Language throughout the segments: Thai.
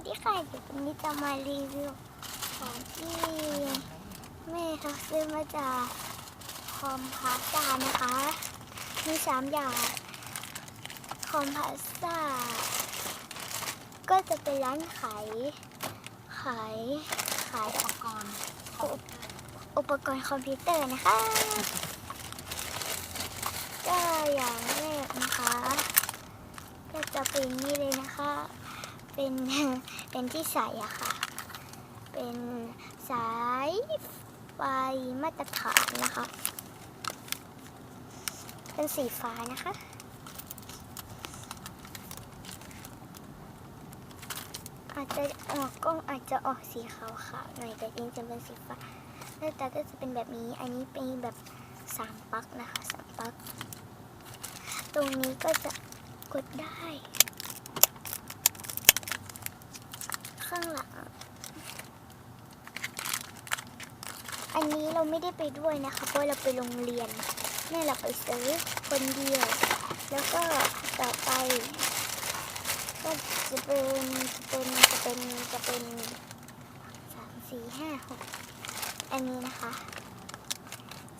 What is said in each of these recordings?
วัสดีค่ะเดี๋ยววันนี้จะมารีวิวของที่แม่เขาซื้อมาจากคอมพาสต้านะคะ มีสามอย่างคอมพาสต้าก็จะเป็นร้านขายขายขายอุปกรณ์อุปกรณ์คอมพิวเตอร์นะคะ ก็อย่างแรกนะคะ ก็จะเป็นนี่เลยนะคะ เป็นเป็นที่ใส่อะค่ะ เป็นสายไฟมาตรฐานนะคะ เป็นสีฟ้านะคะอาจจะออกกล้องอาจจะออกสีขาวๆหน่อยแต่จริงจะเป็นสีฟ้าหน้าตาก็จะเป็นแบบนี้ อันนี้เป็นแบบสามปลั๊กนะคะสามปลั๊กตรงนี้ก็จะกดได้ ข้างหลัง อันนี้เราไม่ได้ไปด้วยนะคะ เพราะเราไปโรงเรียนแม่เราไปซื้อคนเดียว แล้วก็ต่อไปก็จะเป็นจะเป็นจะเป็นจะเป็นสามสี่ห้าหกอันนี้นะคะ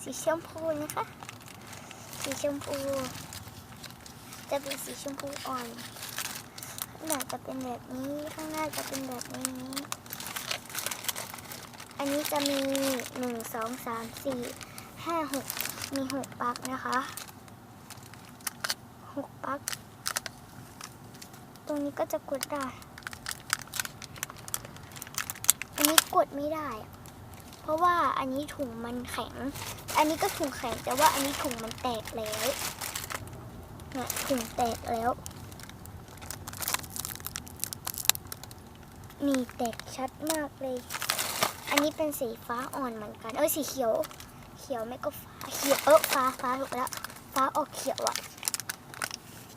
สีชมพูนะคะ สีชมพู จะเป็นสีชมพูอ่อน หลังจะเป็นแบบนี้ข้างหน้าจะเป็นแบบนี้ อันนี้จะมีหนึ่งสองสามสี่ห้าหกมีหกปักนะคะหกปัก ตรงนี้ก็จะกดได้ อันนี้กดไม่ได้ เพราะว่าอันนี้ถุงมันแข็ง อันนี้ก็ถุงแข็งแต่ว่าอันนี้ถุงมันแตกแล้วเนี่ยถุงแตกแล้ว นี่แตกชัดมากเลย อันนี้เป็นสีฟ้าอ่อนเหมือนกัน เออสีเขียว เขียวไม่ก็ฟ้า เขียว เออฟ้าฟ้าถูกแล้ว ฟ้าออกเขียวอะ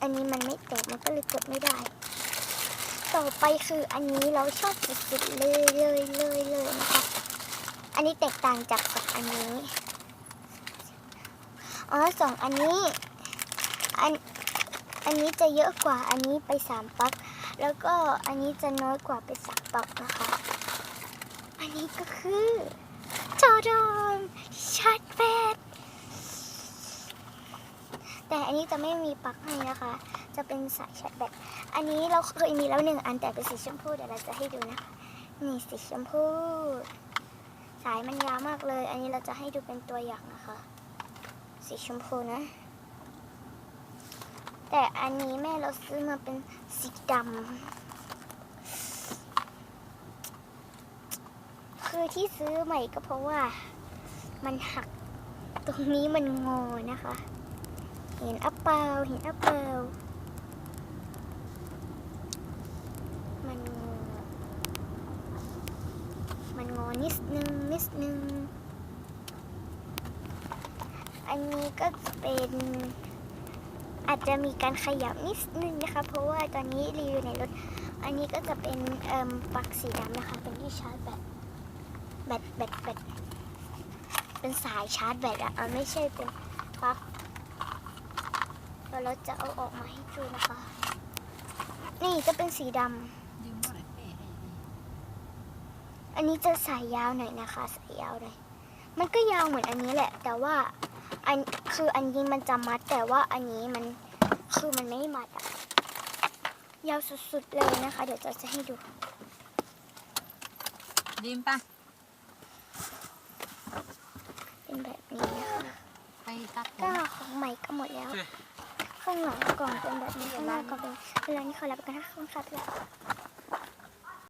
อันนี้มันไม่แตกมันก็เลยกดไม่ได้ ต่อไปคืออันนี้เราชอบสุดๆเลยเลยเลยเลยนะคะ อันนี้แตกต่างจากสองอันนี้ อ๋อสองอันนี้ อัน อันนี้จะเยอะกว่าอันนี้ไปสามปั๊ก แล้วก็อันนี้จะน้อยกว่าไปสามปลั๊กนะคะ อันนี้ก็คือจอดอนชาร์จแบตแต่อันนี้จะไม่มีปลั๊กให้นะคะ จะเป็นสายชาร์จแบตอันนี้เราเคยมีแล้วหนึ่งอันแต่เป็นสีชมพูเดี๋ยวเราจะให้ดูนะคะนี่สีชมพูสายมันยาวมากเลย อันนี้เราจะให้ดูเป็นตัวอย่างนะคะ สีชมพูนะ แต่อันนี้แม่เราซื้อมาเป็นสีดำคือที่ซื้อใหม่ก็เพราะว่ามันหักตรงนี้มันงอนะคะ เห็นอัปเปล่าเห็นอัปเปล่ามันงอมันงอนิดนึงนิดนึง อันนี้ก็เป็น อาจจะมีการขยับนิดนึงนะคะ เพราะว่าตอนนี้รีวิวในรถ อันนี้ก็จะเป็นปลั๊กสีดำนะคะ เป็นที่ชาร์จแบต แบต แบต แบต เป็นสายชาร์จแบตอะไม่ใช่เป็นปลั๊กเดี๋ยวเราจะเอาออกมาให้ดูนะคะ นี่จะเป็นสีดำ อันนี้จะสายยาวหน่อยนะคะ สายยาวหน่อย มันก็ยาวเหมือนอันนี้แหละ แต่ว่า อันคืออันนี้มันจะมัดแต่ว่าอันนี้มันคือมันไม่มัดอะยาวสุดๆเลยนะคะ เดี๋ยวจะจะให้ดูยืมปะเป็นแบบนี้นะคะไปตักก็ของใหม่ก็หมดแล้ว ข้างหลังก่อนเป็นแบบนี้ข้างหน้าก็เป็นเวลานี้ขอลาไปกันนะคะขอบคุณค่ะ